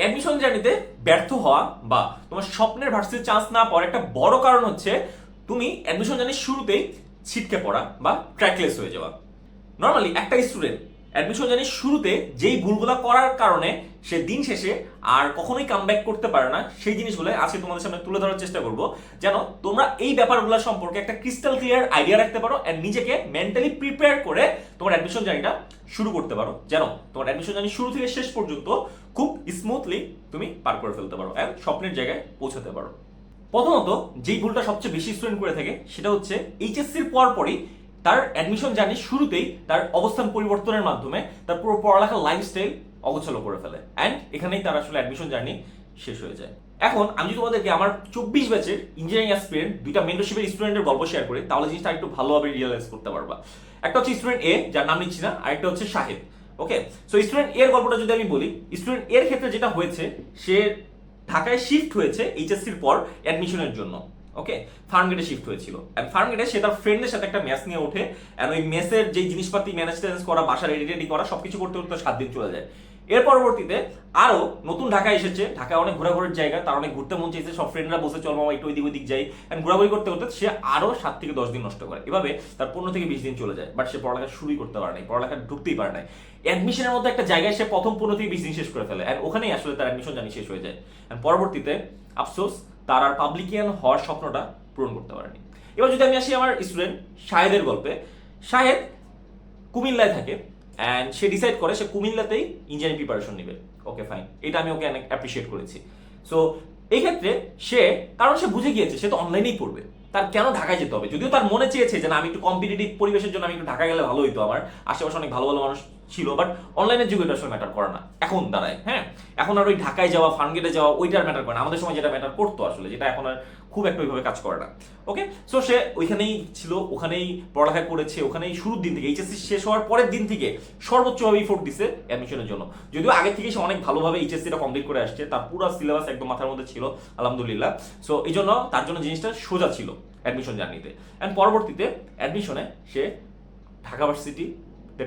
Admission জার্নিতে ব্যর্থ হওয়া বা তোমার স্বপ্নের ভার্সিটির চান্স না পাওয়ার একটা বড় কারণ হচ্ছে তুমি অ্যাডমিশন জার্নির শুরুতেই ছিটকে পড়া বা ট্র্যাকলেস হয়ে যাওয়া। নর্মালি একটা স্টুডেন্ট অ্যাডমিশন জার্নির শুরুতে যেই ভুলগুলো করার কারণে সে দিন শেষে আর কখনোই কাম করতে পারে না, সেই জিনিসগুলো আজকে তোমাদের সামনে তুলে ধরার চেষ্টা করব। যেন তোমরা এই ব্যাপারগুলো সম্পর্কে একটা ক্রিস্টাল ক্লিয়ার আইডিয়া রাখতে পারো এন্ড নিজেকে মেন্টালি প্রিপেয়ার করে তোমার অ্যাডমিশন জার্নিটা শুরু করতে পারো। যেন তোমার অ্যাডমিশন জার্নি শুরু থেকে শেষ পর্যন্ত খুব স্মুথলি তুমি পার করে ফেলতে পারো এন্ড স্বপ্নের জায়গায় পৌঁছাতে পারো। প্রথমত, যেই ভুলটা সবচেয়ে বেশি স্টুডেন্ট করে থাকে, সেটা হচ্ছে এইচএসসির পর পরই তার অ্যাডমিশন জার্নি শুরুতেই তার অবস্থান পরিবর্তনের মাধ্যমে তার পুরো পড়ালেখার লাইফস্টাইল অগোছালো করে ফেলে। অ্যান্ড এখানেই তার আসলে অ্যাডমিশন জার্নি শেষ হয়ে যায়। এখন আমি যদি তোমাদেরকে আমার চব্বিশ ব্যাচের ইঞ্জিনিয়ারিং অ্যাসপিরেন্ট দুইটা মেন্টরশিপের স্টুডেন্টের গল্প শেয়ার করি, তাহলে জিনিসটা একটু ভালোভাবে রিয়েলাইজ করতে পারবা। একটা হচ্ছে স্টুডেন্ট এ যার নাম নিচ্ছি না, আরেকটা হচ্ছে শাহেদ ওকে সো স্টুডেন্ট এর গল্পটা যদি আমি বলি স্টুডেন্ট এর ক্ষেত্রে যেটা হয়েছে, সে ঢাকায় শিফট হয়েছে এইচএসসির পর অ্যাডমিশনের জন্য। ওকে ফার্মগেটে শিফট হয়েছিল। আর ফার্মগেটে সে তার ফ্রেন্ডের সাথে একটা ম্যাচ নিয়ে ওঠে। আর ওই মেসের যে জিনিসপাতি ম্যানেজ ট্যানেজ করা, বাসা রেডি করা, সবকিছু করতে করতে সাত দিন চলে যায়। এর পরবর্তীতে আরও নতুন ঢাকা এসেছে। ঢাকায় অনেক ঘোরাঘুরির জায়গা, তার অনেক ঘুরতে মন চাইছে। সব ফ্রেন্ডরা বসে চল মামা, একটু ওইদিক ওইদিক যাই। And ঘোরাঘুরি করতে করতে সে আরও সাত থেকে দশ দিন নষ্ট করে। এভাবে তার পনেরো থেকে বিশ দিন চলে যায়। বাট সে পড়ালেখা শুরুই করতে পারে নাই। পড়ালেখা ঢুকতেই পারে নাই। অ্যাডমিশনের মধ্যে একটা জায়গায় সে প্রথম পনেরো থেকে বিশ দিন শেষ করে ফেলে। আর ওখানেই আসলে তার অ্যাডমিশন জানি শেষ হয়ে যায়। And পরবর্তীতে, আফসোস তার আর পাবলিকিয়ান হওয়ার স্বপ্নটা পূরণ করতে পারেনি। এবার যদি আমি আসি আমার স্টুডেন্ট শাহেদের গল্পে। শাহেদ কুমিল্লায় থাকে অ্যান্ড সে ডিসাইড করে সে কুমিল্লাতেই ইঞ্জিনিয়ারিং প্রিপারেশন নেবে। ওকে ফাইন এটা আমি ওকে অনেক অ্যাপ্রিসিয়েট করেছি। সো এই ক্ষেত্রে সে, কারণ সে বুঝে গিয়েছে, সে তো অনলাইনেই পড়বে। তার কেন ঢাকায় যেতে হবে? যদিও তার মনে চেয়েছে যে না, আমি একটু কম্পিটিটিভ পরিবেশের জন্য আমি একটু ঢাকা গেলে ভালো হইতো আমার। আশেপাশে অনেক ভালো ভালো মানুষ ছিল বাট অনলাইনের যুগে এটা আসলে ম্যাটার করে না। এখন দাঁড়ায় হ্যাঁ? এখন আর ওই ঢাকায় যাওয়া ফার্মগেটে যাওয়া, ওইটার ম্যাটার করে না। আমাদের সময় যেটা ম্যাটার করতো আসলে, যেটা এখন আর খুব একটা ওইভাবে কাজ করে না। ওকে সো সে ওইখানেই ছিল, ওখানেই পড়ালেখা করেছে, ওখানেই শুরুর দিন থেকে এইচএসসি শেষ হওয়ার পরের দিন থেকে সর্বোচ্চভাবে ইফোর্ট দিছে অ্যাডমিশনের জন্য। যদিও আগে থেকে সে অনেক ভালোভাবে এইচএসসিটা কমপ্লিট করে আসছে, তার পুরো সিলেবাস একদম মাথার মধ্যে ছিল, আলহামদুলিল্লাহ। সো এই জন্য তার জন্য জিনিসটা সোজা ছিল অ্যাডমিশন জার্নিতে অ্যান্ড পরবর্তীতে অ্যাডমিশনে সে ঢাকা ভার্সিটি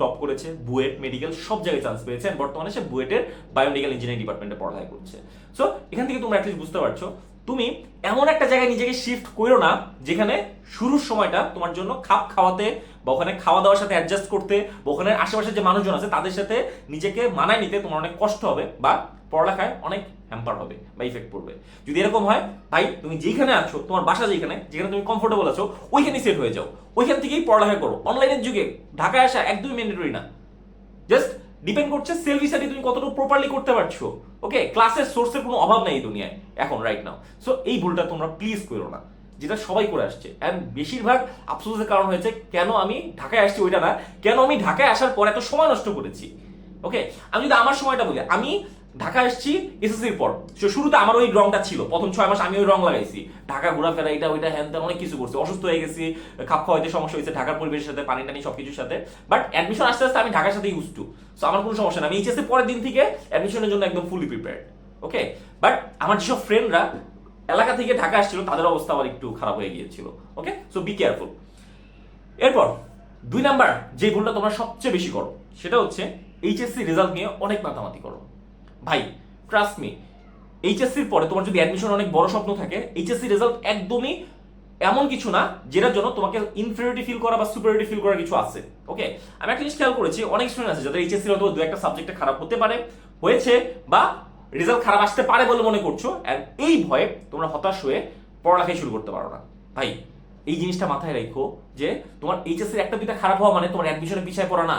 টপ করেছে, বুয়েট, মেডিকেল, সব জায়গায় চান্স পেয়েছে। বর্তমানে সে বুয়েটের বায়োমেডিক্যাল ইঞ্জিনিয়ারিং ডিপার্টমেন্টে পড়ালেখা করছে। সো এখান থেকে তোমরা অ্যাটলিস্ট বুঝতে পারছ তুমি এমন একটা জায়গায় নিজেকে শিফট করো না, যেখানে শুরুর সময়টা তোমার জন্য খাপ খাওয়াতে বা ওখানে খাওয়া দাওয়ার সাথে অ্যাডজাস্ট করতে বা ওখানে আশেপাশে যে মানুষজন আছে, তাদের সাথে নিজেকে মানায় নিতে তোমার অনেক কষ্ট হবে বা পড়ালেখায় অনেক হ্যাম্পার হবে বা ইফেক্ট পড়বে। যদি এরকম হয় ভাই তুমি যেখানে আছো, তোমার বাসা যেখানে যেখানে তুমি কমফোর্টেবল আছো, ওইখানেই সেট হয়ে যাও। ওইখান থেকেই পড়ালেখা করো। অনলাইনের যুগে ঢাকায় আসা একদমই ম্যান্ডেটরি না। জাস্ট ডিপেন্ড করছে সেলফ স্টাডি তুমি কতটুকু প্রপারলি করতে পারছ। ওকে ক্লাসের সোর্সের কোনো অভাব নেই দুনিয়ায়, এখন রাইট নাও সো এই ভুলটা তোমরা প্লিজ করো না। যেটা সবাই করে আসছে। অ্যান্ড বেশিরভাগ আফসোসের কারণ হয়েছে, কেন আমি ঢাকায় আসছি ওইটা না, কেন আমি ঢাকায় আসার পর এত সময় নষ্ট করেছি? ওকে আমি যদি আমার সময়টা বলি, আমি ঢাকা আসছি এসএসসির পর। শুরুতে আমার ওই রংটা ছিল। প্রথম ছয় মাস আমি ওই রং লাগাইছি। ঢাকা ঘোরাফেরা, এটা ওইটা হ্যান ত্যান অনেক কিছু করছি। অসুস্থ হয়ে গেছি, খাপ খাওয়াইতে সমস্যা হয়েছে, ঢাকার পরিবেশের সাথে, পানি টানি সবকিছুর সাথে। বাট অ্যাডমিশন আস্তে আস্তে আমি ঢাকার সাথে ইউজ টু সো আমার কোনো সমস্যা না আমি এইচএসসি পরের দিন থেকে অ্যাডমিশনের জন্য একদম ফুলি প্রিপেয়ার্ড ওকে বাট আমার যেসব ফ্রেন্ডরা এলাকা থেকে ঢাকা আসছিল, তাদের অবস্থা আবার একটু খারাপ হয়ে গিয়েছিল ওকে সো বি কেয়ারফুল এরপর, দুই নাম্বার, যে ভুলটা তোমরা সবচেয়ে বেশি করো, সেটা হচ্ছে এইচএসসি রেজাল্ট নিয়ে অনেক মাতামাতি করো। ভাই ট্রাস্ট মি এইচএসসির পরে তোমার যদি অ্যাডমিশন অনেক বড় স্বপ্ন থাকে এইচএসসি রেজাল্ট একদমই এমন কিছু না যেটার জন্য তোমাকে ইনফিরিয়রিটি ফিল করা বা সুপারিয়রিটি ফিল করার কিছু আছে ওকে আমি একটা জিনিস খেয়াল করেছি, অনেক স্টুডেন্ট আছে যাদের এইচএসসি হয়তো দু একটা সাবজেক্টে খারাপ হতে পারে, হয়েছে বা রেজাল্ট খারাপ আসতে পারে বলে মনে করছ, and এই ভয়ে তোমরা হতাশ হয়ে পড়ালেখাই শুরু করতে পারো না। ভাই, এই জিনিসটা মাথায় রেখো যে তোমার এইচএসসি একটা দুইটা খারাপ হওয়া মানে তোমার অ্যাডমিশনে পিছায় পড়া না।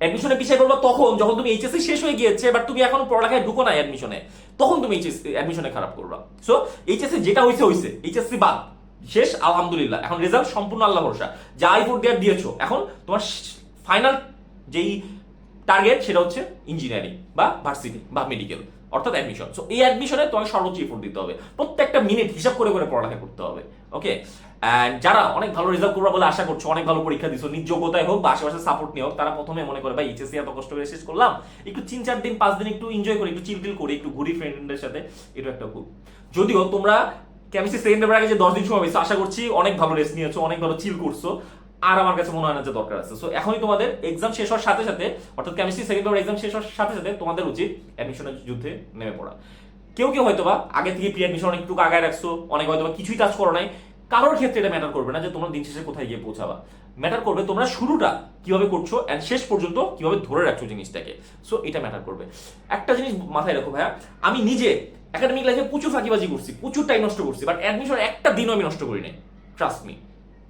অ্যাডমিশনে বিষয় পড়বা তখন, যখন তুমি এইচএসসি শেষ হয়ে গিয়েছে বাট তুমি এখন পড়ালেখায় ঢুকো না অ্যাডমিশনে তখন তুমি এইচএসসি অ্যাডমিশনে খারাপ করবা। সো এইচএসসি যেটা হয়েছে হয়েছে এইচএসসি বাদ। শেষ, আলহামদুলিল্লাহ। এখন রেজাল্ট সম্পূর্ণ আল্লাহ ভরসা। যা আই আইফোর দেওয়ার দিয়েছ, এখন তোমার ফাইনাল যেই টার্গেট সেটা হচ্ছে ইঞ্জিনিয়ারিং বা ভার্সিটি বা মেডিকেল অর্থাৎ অ্যাডমিশন সো এই অ্যাডমিশনে তোমাকে সর্বোচ্চ এফোর্ট দিতে হবে। প্রত্যেকটা মিনিট হিসাব করে করে পড়ালেখা করতে হবে। ওকে অ্যান্ড যারা অনেক ভালো রেজাল্ট করবা বলে আশা করছ, অনেক ভালো পরীক্ষা দিছো নিজ যোগ্যতায় হোক বা আশেপাশে সাপোর্ট নিয়ে হোক, তারা প্রথমে মনে করে ভাই এইচএসসি এত কষ্ট করে শেষ করলাম। একটু তিন চার দিন, পাঁচ দিন একটু এনজয় করি, একটু চিল টিল করি, একটু ঘুরি ফ্রেন্ডদের সাথে, এটা একটা খুব। যদিও তোমরা কেমিস্ট্রি সেকেন্ড পেপার আগে যে দশ দিন সময় আশা করছি অনেক ভালো রেস্ট নিয়েছো, অনেক ভালো চিল করছ। আর আমার কাছে মনে হয় না যে দরকার আছে। সো এখনই তোমাদের এক্সাম শেষ হওয়ার সাথে সাথে, অর্থাৎ কেমিস্ট্রি সেকেন্ড পেপার এক্সাম শেষ হওয়ার সাথে সাথে তোমাদের উচিত অ্যাডমিশনের যুদ্ধে নেমে পড়া। কেউ কেউ হয়তোবা আগে থেকে প্রি অ্যাডমিশন অনেক একটু আগায় রাখছো, অনেক হয়তো কিছুই কাজ করো নাই। কারোর ক্ষেত্রে এটা ম্যাটার করবে না যে তোমরা দিন শেষে কোথায় গিয়ে পৌঁছাবা। ম্যাটার করবে তোমরা শুরুটা কীভাবে করছ অ্যান্ড শেষ পর্যন্ত কীভাবে ধরে রাখছো জিনিসটাকে। সো এটা ম্যাটার করবে। একটা জিনিস মাথায় রাখো ভাইয়া, আমি নিজে একাডেমিক লাইফে প্রচুর ফাঁকিবাজি করছি, প্রচুর টাইম নষ্ট করছি বাট অ্যাডমিশন একটা দিনও আমি নষ্ট করি নাই ট্রাস্ট মি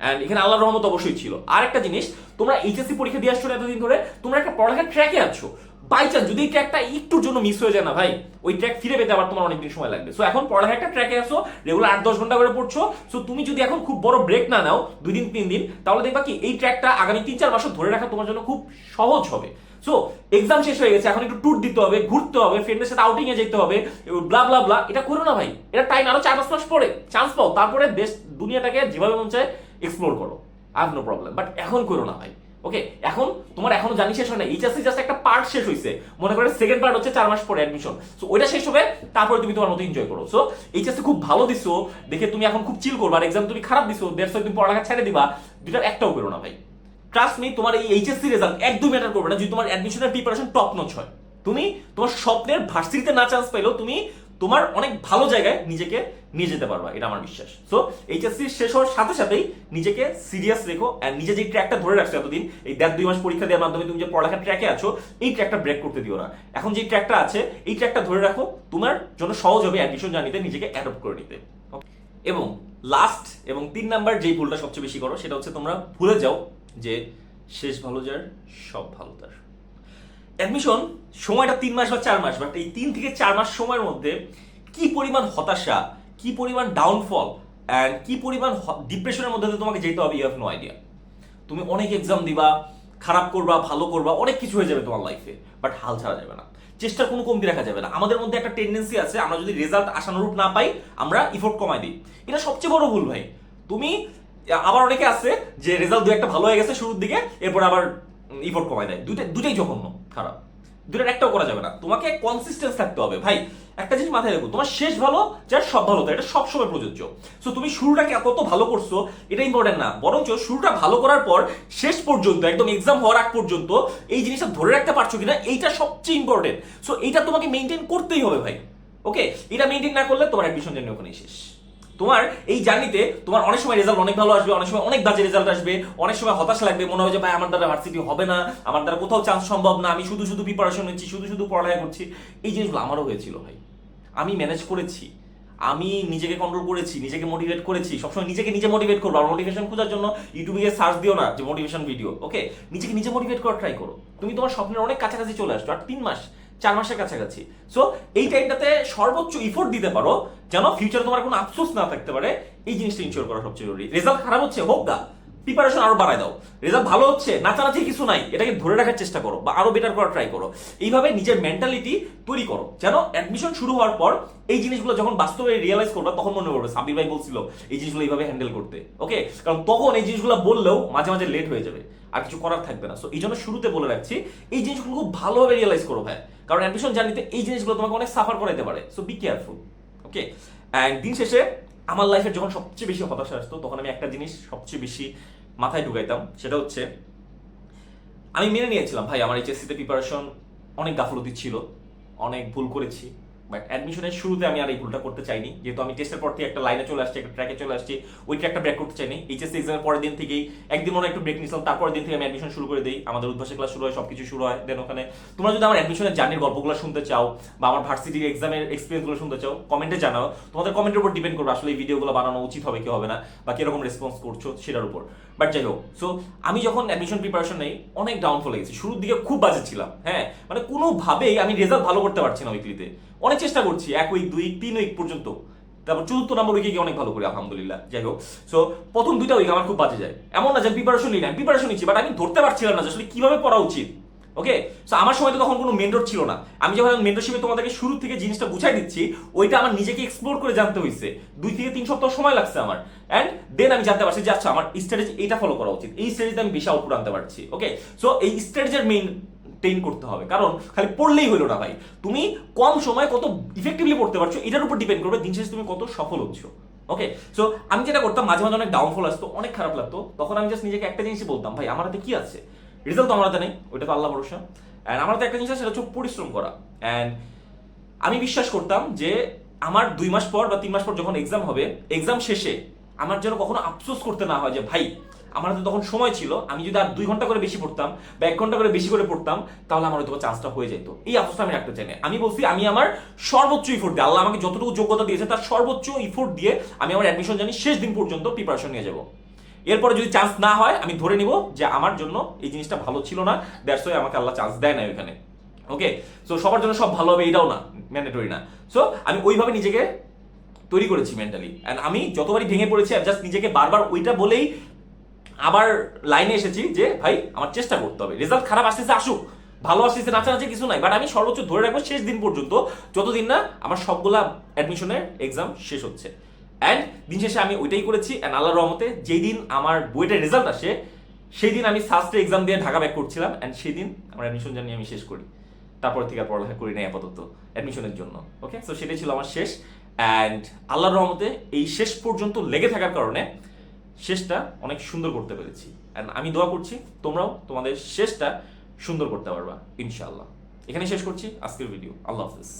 অ্যান্ড এখানে আল্লাহর রহমত অবশ্যই ছিল। আর একটা জিনিস, তোমরা এইচএসসি পরীক্ষা দিয়ে আসছো এতদিন ধরে, তোমরা একটা পড়ালেখার ট্র্যাকে আছো। বাই চান্স যদি এই ট্র্যাকটা একটুর জন্য মিস হয়ে যায় না ভাই, ওই ট্র্যাক ফিরে পেতে আবার তোমার অনেকদিন সময় লাগবে। সো এখন পড়ালেখা একটা ট্র্যাকে আসো রেগুলার আট, দশ ঘণ্টা করে পড়ছো। সো তুমি যদি এখন খুব বড় ব্রেক না নাও, দুই দিন, তিন দিন, তাহলে দেখবা কি, এই ট্র্যাকটা আগামী তিন, চার বছর ধরে রাখা তোমার জন্য খুব সহজ হবে। সো এক্সাম শেষ হয়ে গেছে, এখন একটু ট্যুর দিতে হবে, ঘুরতে হবে ফ্রেন্ডের সাথে আউটিং এ যেতে হবে ব্লা ব্লা ব্লা এটা করো না ভাই। এটা টাইম আরও চার, পাঁচ মাস পরে চান্স পাও। তারপরে দেশ, দুনিয়াটাকে যেভাবে মন চায় এক্সপ্লোর করো আই নো প্রবলেম বাট এখন করো না ভাই ওকে এখন তোমার এখনও জানি শেষ হয় না এইচএসসি জাস্ট একটা পার্ট শেষ হয়েছে মনে করে সেকেন্ড পার্ট হচ্ছে চার মাস পরে অ্যাডমিশন সো ওইটা শেষ হবে, তারপরে তুমি তোমার মতো এনজয় করো সো এইচএসসি খুব ভালো দিছো, দেখে তুমি এখন খুব চিল করবা, আর এক্সাম তুমি খারাপ দিছো দেড় তুমি পড়ালেখা ছেড়ে দিবা দুটার একটাও করো না ভাই। ট্রাস্ট মি তোমার এই এইচএসসি রেজাল্ট একদম ম্যাটার করবে না, যদি তোমার অ্যাডমিশনের প্রিপারেশন টপ নচ হয়। তুমি তোমার স্বপ্নের ভার্সিটিতে না চান্স পাইলেও তুমি তোমার অনেক ভালো জায়গায় নিজেকে নিয়ে যেতে পারবা, এটা আমার বিশ্বাস। সো এইচএসসি শেষ হওয়ার সাথে সাথেই নিজেকে সিরিয়াস রেখো অ্যান্ড নিজে যে ট্র্যাকটা ধরে রাখছো এতদিন, এই দেড় দুই মাস পরীক্ষা দেওয়ার মাধ্যমে তুমি যে পড়ালেখার ট্র্যাকে আছো, এই ট্র্যাকটা ব্রেক করতে দিও না। এখন যে ট্র্যাকটা আছে, এই ট্র্যাকটা ধরে রাখো, তোমার জন্য সহজ হবে অ্যাডমিশন জানিতে নিজেকে অ্যাডপ্ট করে নিতে। এবং লাস্ট এবং তিন নাম্বার যেই ভুলটা সবচেয়ে বেশি করো, সেটা হচ্ছে তোমরা ভুলে যাও যে শেষ ভালো যার, সব ভালো তার। অ্যাডমিশন সময়টা তিন মাস বা চার মাস বাট এই তিন থেকে চার মাস সময়ের মধ্যে কি পরিমাণ হতাশা, কি পরিমাণ ডাউনফল অ্যান্ড কি পরিমাণ ডিপ্রেশনের মধ্যে তোমাকে যেতে হবে ইউ হ্যাভ নো আইডিয়া তুমি অনেক এক্সাম দিবা, খারাপ করবা, ভালো করবা, অনেক কিছু হয়ে যাবে তোমার লাইফে বাট হাল ছাড়া যাবে না। চেষ্টার কোনো কমতি রাখা যাবে না। আমাদের মধ্যে একটা টেন্ডেন্সি আছে, আমরা যদি রেজাল্ট আশানুরূপ না পাই, আমরা ইফোর্ট কমাই দিই। এটা সবচেয়ে বড় ভুল ভাই। তুমি, আবার অনেকে আছে যে রেজাল্ট দু একটা ভালো হয়ে গেছে শুরুর দিকে, এরপর আবার ইফোর্ট কমায় দেয়। দুইটাই দুটাই জঘন্য। খারাপ। দুটার একটাও করা যাবে না। তোমাকে কনসিস্টেন্স থাকতে হবে। ভাই, একটা জিনিস মাথায় রাখো, তোমার শেষ ভালো, যার সব ভালো তাই এটা সবসময় প্রযোজ্য। সো তুমি শুরুটাকে কত ভালো করছ, এটা ইম্পর্টেন্ট না। বরঞ্চ শুরুটা ভালো করার পর, শেষ পর্যন্ত, একদম এক্সাম হওয়ার আগ পর্যন্ত, এই জিনিসটা ধরে রাখতে পারছ কিনা, এইটা সবচেয়ে ইম্পর্টেন্ট সো এইটা তোমাকে মেনটেন করতেই হবে ভাই। ওকে এটা মেনটেন না করলে তোমার অ্যাডমিশন জার্নি ওখানেই শেষ। তোমার এই জার্নিতে তোমার অনেক সময় রেজাল্ট অনেক ভালো আসবে, অনেক সময় অনেক বাজে রেজাল্ট আসবে, অনেক সময় হতাশ লাগবে, মনে হয় যে, ভাই, আমার দ্বারা ভার্সিটি হবে না, আমার দ্বারা কোথাও চান্স সম্ভব না, আমি শুধু শুধু প্রিপারেশন নিচ্ছি, শুধু শুধু পড়ালেখা করছি। এই জিনিসগুলো আমারও হয়েছিল, ভাই। আমি ম্যানেজ করেছি, আমি নিজেকে কন্ট্রোল করেছি, নিজেকে মোটিভেট করেছি, সবসময় নিজেকে নিজে মোটিভেট করব। আর মোটিভেশন খোঁজার জন্য ইউটিউবে গিয়ে সার্চ দিও না যে মোটিভেশন ভিডিও ওকে নিজেকে নিজে মোটিভেট করার ট্রাই করো। তুমি তোমার স্বপ্নের অনেক কাছাকাছি চলে আসছো, আর তিন মাস চার মাসের কাছাকাছি। সো এই টাইমটাতে সর্বোচ্চ ইফোর্ট দিতে পারো, যেন ফিউচারে তোমার কোনো আফসোস না থাকতে পারে। এই জিনিসটা ইনশিওর করা সবচেয়ে জরুরি। রেজাল্ট খারাপ হচ্ছে, হোক গা। প্রিপারেশন আরও বাড়ায় দাও। রেজাল্ট ভালো হচ্ছে, নাচানাচি কিছু নাই, এটাকে ধরে রাখার চেষ্টা করো বা আরও বেটার করার ট্রাই করো। এইভাবে নিজের মেন্টালিটি তৈরি করো, যেন অ্যাডমিশন শুরু হওয়ার পর এই জিনিসগুলো যখন বাস্তবে রিয়েলাইজ করবে, তখন মনে পড়বে সাবির ভাই বলছিল এই জিনিসগুলো এইভাবে হ্যান্ডেল করতে ওকে কারণ তখন এই জিনিসগুলো বললেও মাঝে মাঝে লেট হয়ে যাবে, আর কিছু করার থাকবে না। সো এই জন্য শুরুতে বলে রাখছি, এই জিনিসগুলো খুব ভালোভাবে রিয়েলাইজ করো ভাই। কারণ অ্যাডমিশন জার্নিতে এই জিনিসগুলো তোমাকে অনেক সাফার করাইতে পারে। সো বি কেয়ারফুল ওকে দিন শেষে আমার লাইফে যখন সবচেয়ে বেশি হতাশা আসতো, তখন আমি একটা জিনিস সবচেয়ে বেশি মাথায় ঢুকাইতাম, সেটা হচ্ছে আমি মেনে নিয়েছিলাম, ভাই, আমার এইচএসসিতে প্রিপারেশন অনেক গাফলতি ছিল, অনেক ভুল করেছি। বাট অ্যাডমিশনের শুরুতে আমি আর এই ভুলটা করতে চাইনি। যেহেতু আমি টেস্টের পর থেকে একটা লাইনে চলে আসছি, একটা ট্র্যাকে চলে আসছি, ওই ট্র্যাকটা ব্রেক করতে চাইনি। এইচএসসি এক্সামের পরের দিন থেকেই একদিন মনে একটু ব্রেক নিয়েছিলাম, তারপরের দিন থেকে আমি অ্যাডমিশন শুরু করে দিই। আমাদের উদ্ভাসে ক্লাস শুরু হয়, সবকিছু শুরু হয়। দেন ওখানে তোমরা যদি আমার অ্যাডমিশনের জার্নির গল্পগুলো শুনতে চাও বা আমার ভার্সিটির এক্সামের এক্সপিরিয়েন্সগুলো শুনতে চাও কমেন্টে জানাও। তোমাদের কমেন্টের উপর ডিপেন্ড করবে, আসলে এই ভিডিওগুলো বানানো উচিত হবে কি হবে না, বা কীরকম রেসপন্স করছ সেটার উপর। বাট যাই হোক সো আমি যখন অ্যাডমিশন প্রিপারেশন নেই, অনেক ডাউনফল গেছি শুরুর দিকে খুব বাজে ছিলাম হ্যাঁ? মানে কোনোভাবেই আমি রেজাল্ট ভালো করতে পারছি না উইকলিতে অনেক চেষ্টা করছি, এক উইক দুই তিন উইক পর্যন্ত। তারপর চতুর্থ নম্বর উইকে গিয়ে অনেক ভালো করি, আলহামদুলিল্লাহ। যাই হোক সো প্রথম দুইটা উইক আমার খুব বাজে যায়। এমন না যে প্রিপারেশন নিই না প্রিপারেশন নিচ্ছি বাট আমি ধরতে পারছিলাম না, যে আসলে কীভাবে পড়া উচিত। ওকে সো আমার সময় তো তখন কোনো মেন্টর ছিল না। আমি যখন মেন্টরশিপে তোমাদেরকে শুরু থেকে জিনিসটা বুঝাই দিচ্ছি, ওইটা আমার নিজেকে এক্সপ্লোর করে জানতে হয়েছে দুই থেকে তিন সপ্তাহ সময় লাগছে আমার। অ্যান্ড দেন আমি জানতে পারছি যে আচ্ছা আমার স্ট্র্যাটেজি এটা ফলো করা উচিত। এই স্ট্র্যাটেজিতে আমি বেশি আউটপুট আনতে পারছি। ওকে সো এই স্ট্র্যাটেজির মেইন টেইন করতে হবে। কারণ খালি পড়লেই হলো না ভাই। তুমি কম সময়ে কত ইফেক্টিভলি পড়তে পারছ, এটার উপর ডিপেন্ড করবে দিন শেষে তুমি কত সফল হচ্ছ। ওকে সো আমি যেটা করতাম, মাঝে মাঝে অনেক ডাউনফল আসতো, অনেক খারাপ লাগতো। তখন আমি জাস্ট নিজেকে একটা জিনিসই বলতাম, ভাই, আমার হাতে কি আছে? রেজাল্ট তো আমার হাতে নেই, ওইটা তো আল্লাহ ভরসা। অ্যান্ড আমার হাতে একটা জিনিস আছে, সেটা হচ্ছে পরিশ্রম করা। অ্যান্ড আমি বিশ্বাস করতাম যে আমার দুই মাস পর বা তিন মাস পর যখন এক্সাম হবে এক্সাম শেষে আমার যেন কখনো আফসোস করতে না হয় যে, ভাই আমার হাতে তখন সময় ছিল, আমি যদি আর দুই ঘণ্টা করে বেশি পড়তাম বা এক ঘণ্টা করে বেশি করে পড়তাম, তাহলে আমার হয়তো চান্সটা হয়ে যেত। এই আফসোসটা আমি রাখতে চাই না আমি বলছি, আমি আমার সর্বোচ্চ ইফোর্ট দিয়ে, আল্লাহ আমাকে যতটুকু যোগ্যতা দিয়েছে, তার সর্বোচ্চ ইফোর্ট দিয়ে আমি আমার অ্যাডমিশন জানি শেষ দিন পর্যন্ত প্রিপারেশন নিয়ে যাব। এরপরে যদি চান্স না হয়, আমি ধরে নিব যে আমার জন্য এই জিনিসটা ভালো ছিল না দ্যাটস ওয়াই আমাকে আল্লাহ চান্স দেয় না ওইখানে। ওকে সো সবার জন্য সব ভালো হবে, এটাও না ম্যান্ডেটরি না। সো আমি ওইভাবে নিজেকে তৈরি করেছি মেন্টালি অ্যান্ড আমি যতবারই ভেঙে পড়েছি আর জাস্ট নিজেকে বারবার ওইটা বলেই আবার লাইনে এসেছি যে, ভাই, আমার চেষ্টা করতে হবে। রেজাল্ট খারাপ আসতেছে, আসুক। ভালো আসতেছে নাচানাচি কিছু নাই। বাট আমি সর্বোচ্চ ধরে রাখব, শেষ দিন পর্যন্ত। যতদিন না আমার সবগুলা অ্যাডমিশনের এক্সাম শেষ হচ্ছে। অ্যান্ড দিন শেষে আমি ওইটাই করেছি। অ্যান্ড আল্লাহর রহমতে যেই দিন আমার বইটার রেজাল্ট আসে সেই দিন আমি সাস্টে এক্সাম দিয়ে ঢাকা ব্যাক করছিলাম। অ্যান্ড সেই দিন আমার অ্যাডমিশন জানিয়ে আমি শেষ করি। তারপর থেকে আর পড়ালেখা করি নাই আপাতত অ্যাডমিশনের জন্য। ওকে সো সেটাই ছিল আমার শেষ। অ্যান্ড আল্লাহর রহমতে এই শেষ পর্যন্ত লেগে থাকার কারণে শেষটা অনেক সুন্দর করতে পেরেছি। অ্যান্ড আমি দোয়া করছি, তোমরাও তোমাদের শেষটা সুন্দর করতে পারবা, ইনশাআল্লাহ। এখানে শেষ করছি, আজকের ভিডিও আল্লাহ হাফিজ।